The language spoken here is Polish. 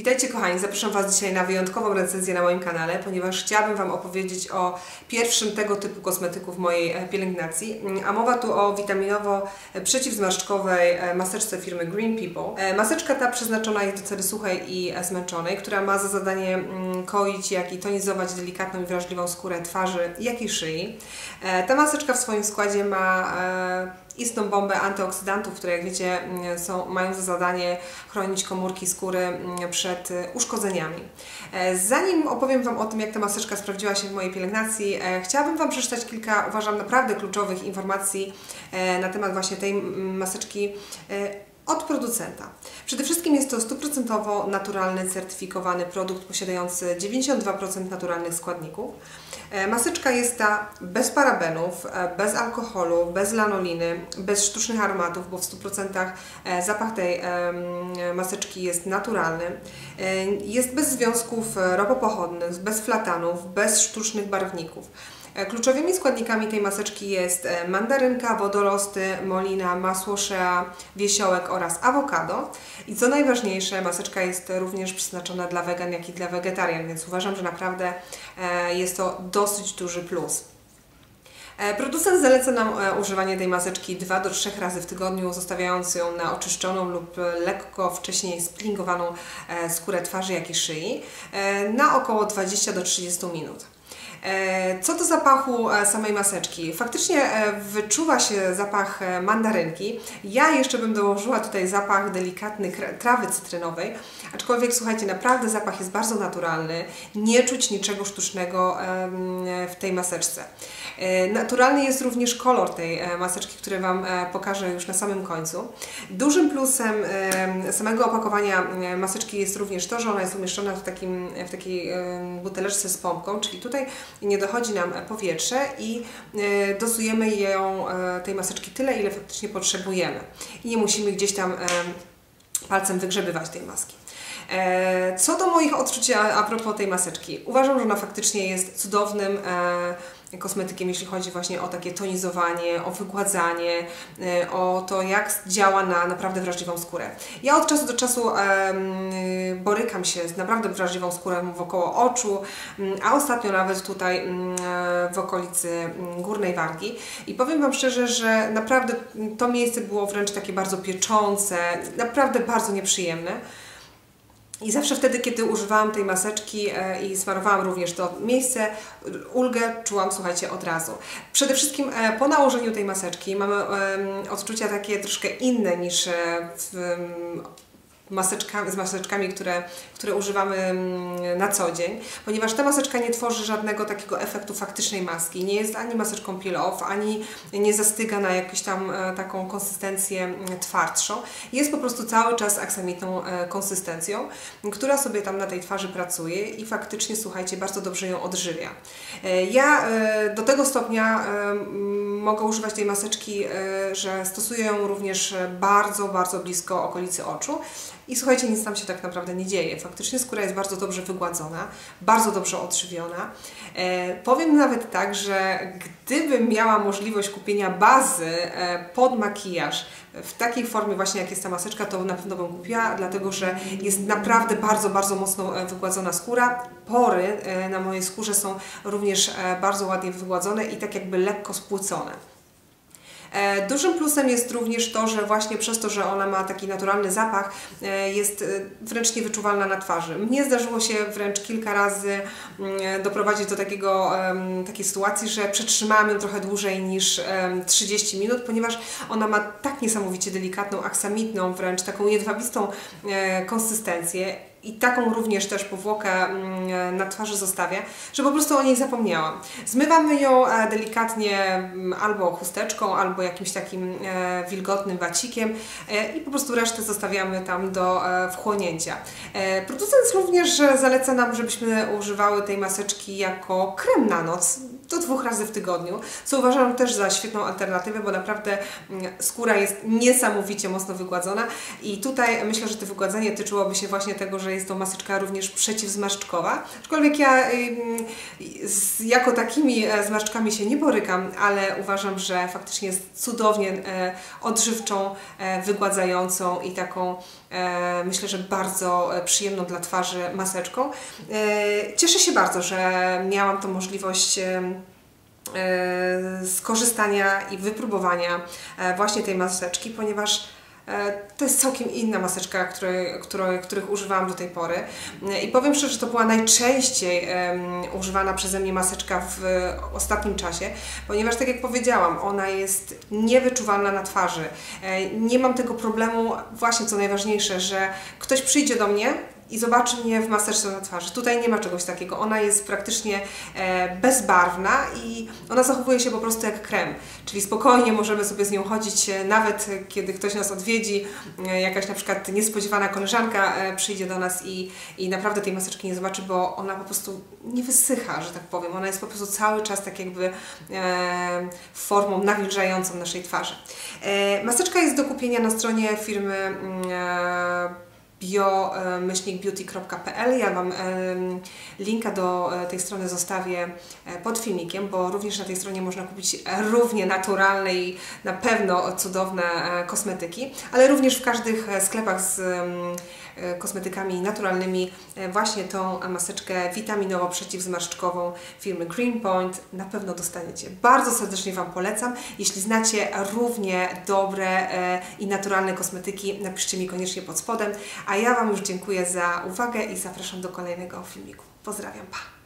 Witajcie kochani, zapraszam Was dzisiaj na wyjątkową recenzję na moim kanale, ponieważ chciałabym Wam opowiedzieć o pierwszym tego typu kosmetyku w mojej e, pielęgnacji. Mm, a mowa tu o witaminowo przeciwzmarszczkowej e, maseczce firmy Green People. E, maseczka ta przeznaczona jest do cery suchej i zmęczonej, która ma za zadanie mm, koić, jak i tonizować delikatną i wrażliwą skórę twarzy, jak i szyi. Ta maseczka w swoim składzie ma istną bombę antyoksydantów, które jak wiecie mm, są, mają za zadanie chronić komórki skóry mm, przed y, uszkodzeniami. E, zanim opowiem Wam o tym, jak ta maseczka sprawdziła się w mojej pielęgnacji, e, chciałabym Wam przeczytać kilka, uważam, naprawdę kluczowych informacji e, na temat właśnie tej maseczki od producenta. Przede wszystkim jest to stuprocentowo naturalny, certyfikowany produkt posiadający 92% naturalnych składników. E, maseczka jest ta bez parabenów, e, bez alkoholu, bez lanoliny, bez sztucznych aromatów, bo w 100% e, zapach tej maseczki jest naturalny. Jest bez związków ropopochodnych, bez flatanów, bez sztucznych barwników. E, kluczowymi składnikami tej maseczki jest e, mandarynka, wodorosty, molina, masło shea, wiesiołek oraz awokado. I co najważniejsze, maseczka jest również przeznaczona dla wegan, jak i dla wegetarian, więc uważam, że naprawdę e, jest to dosyć duży plus. Producent zaleca nam używanie tej maseczki 2 do 3 razy w tygodniu, zostawiając ją na oczyszczoną lub lekko wcześniej splingowaną skórę twarzy, jak i szyi na około 20 do 30 minut. E, co do zapachu e, samej maseczki, faktycznie e, wyczuwa się zapach mandarynki. Ja jeszcze bym dołożyła tutaj zapach delikatny trawy cytrynowej, aczkolwiek słuchajcie, naprawdę zapach jest bardzo naturalny, nie czuć niczego sztucznego w tej maseczce. Naturalny jest również kolor tej maseczki, który Wam pokażę już na samym końcu. Dużym plusem samego opakowania maseczki jest również to, że ona jest umieszczona w, takim, w takiej buteleczce z pompką, czyli tutaj nie dochodzi nam powietrze i e, dosujemy ją, e, tej maseczki tyle, ile faktycznie potrzebujemy. I nie musimy gdzieś tam e, palcem wygrzebywać tej maski. Co do moich odczuć a propos tej maseczki, uważam, że ona faktycznie jest cudownym kosmetykiem, jeśli chodzi właśnie o takie tonizowanie, o wygładzanie, e, o to, jak działa na naprawdę wrażliwą skórę. Ja od czasu do czasu borykam się z naprawdę wrażliwą skórą wokoło oczu, mm, a ostatnio nawet tutaj mm, w okolicy mm, górnej wargi. I powiem Wam szczerze, że naprawdę to miejsce było wręcz takie bardzo pieczące, naprawdę bardzo nieprzyjemne. I zawsze wtedy, kiedy używałam tej maseczki e, i smarowałam również to miejsce, ulgę czułam, słuchajcie, od razu. Przede wszystkim e, po nałożeniu tej maseczki mamy odczucia takie troszkę inne niż e, w maseczkami, z maseczkami, które, które używamy mm, na co dzień, ponieważ ta maseczka nie tworzy żadnego takiego efektu faktycznej maski. Nie jest ani maseczką peel-off, ani nie zastyga na jakąś tam e, taką konsystencję mm, twardszą. Jest po prostu cały czas aksamitną e, konsystencją, która sobie tam na tej twarzy pracuje i faktycznie, słuchajcie, bardzo dobrze ją odżywia. E, ja do tego stopnia mogę używać tej maseczki, że stosuję ją również bardzo, bardzo blisko okolicy oczu i słuchajcie, nic tam się tak naprawdę nie dzieje. Faktycznie skóra jest bardzo dobrze wygładzona, bardzo dobrze odżywiona. E, powiem nawet tak, że gdybym miała możliwość kupienia bazy e, pod makijaż w takiej formie właśnie jak jest ta maseczka, to na pewno bym kupiła, dlatego że jest naprawdę bardzo, bardzo mocno e, wygładzona skóra. Pory e, na mojej skórze są również bardzo ładnie wygładzone i tak jakby lekko spłycone. E, dużym plusem jest również to, że właśnie przez to, że ona ma taki naturalny zapach, e, jest e, wręcz niewyczuwalna na twarzy. Mnie zdarzyło się wręcz kilka razy mm, doprowadzić do takiego, takiej sytuacji, że przetrzymałam ją trochę dłużej niż 30 minut, ponieważ ona ma tak niesamowicie delikatną, aksamitną, wręcz taką jedwabistą konsystencję i taką również też powłokę mm, na twarzy zostawię, że po prostu o niej zapomniałam. Zmywamy ją e, delikatnie mm, albo chusteczką, albo jakimś takim e, wilgotnym wacikiem e, i po prostu resztę zostawiamy tam do wchłonięcia. Producent również zaleca nam, żebyśmy używały tej maseczki jako krem na noc do dwóch razy w tygodniu, co uważam też za świetną alternatywę, bo naprawdę mm, skóra jest niesamowicie mocno wygładzona i tutaj myślę, że to wygładzenie tyczyłoby się właśnie tego, że że jest to maseczka również przeciwzmarszczkowa. Aczkolwiek ja jako takimi e, zmarszczkami się nie borykam, ale uważam, że faktycznie jest cudownie e, odżywczą, e, wygładzającą i taką myślę, że bardzo przyjemną dla twarzy maseczką. Cieszę się bardzo, że miałam tą możliwość skorzystania i wypróbowania właśnie tej maseczki, ponieważ to jest całkiem inna maseczka, której, której, których używałam do tej pory. E, I powiem szczerze, że to była najczęściej używana przeze mnie maseczka w ostatnim czasie, ponieważ tak jak powiedziałam, ona jest niewyczuwalna na twarzy. E, nie mam tego problemu, właśnie co najważniejsze, że ktoś przyjdzie do mnie, i zobaczy mnie w maseczce na twarzy. Tutaj nie ma czegoś takiego. Ona jest praktycznie e, bezbarwna i ona zachowuje się po prostu jak krem. Czyli spokojnie możemy sobie z nią chodzić, e, nawet kiedy ktoś nas odwiedzi, e, jakaś na przykład niespodziewana koleżanka przyjdzie do nas i, i naprawdę tej maseczki nie zobaczy, bo ona po prostu nie wysycha, że tak powiem. Ona jest po prostu cały czas tak jakby formą nawilżającą naszej twarzy. maseczka jest do kupienia na stronie firmy mm, bio-beauty.pl. Ja Wam linka do e, tej strony zostawię e, pod filmikiem, bo również na tej stronie można kupić równie naturalne i na pewno cudowne e, kosmetyki, ale również w każdych sklepach z kosmetykami naturalnymi właśnie tą maseczkę witaminowo-przeciwzmarszczkową firmy Greenpoint na pewno dostaniecie. Bardzo serdecznie Wam polecam. Jeśli znacie równie dobre i naturalne kosmetyki, napiszcie mi koniecznie pod spodem. A ja Wam już dziękuję za uwagę i zapraszam do kolejnego filmiku. Pozdrawiam, pa!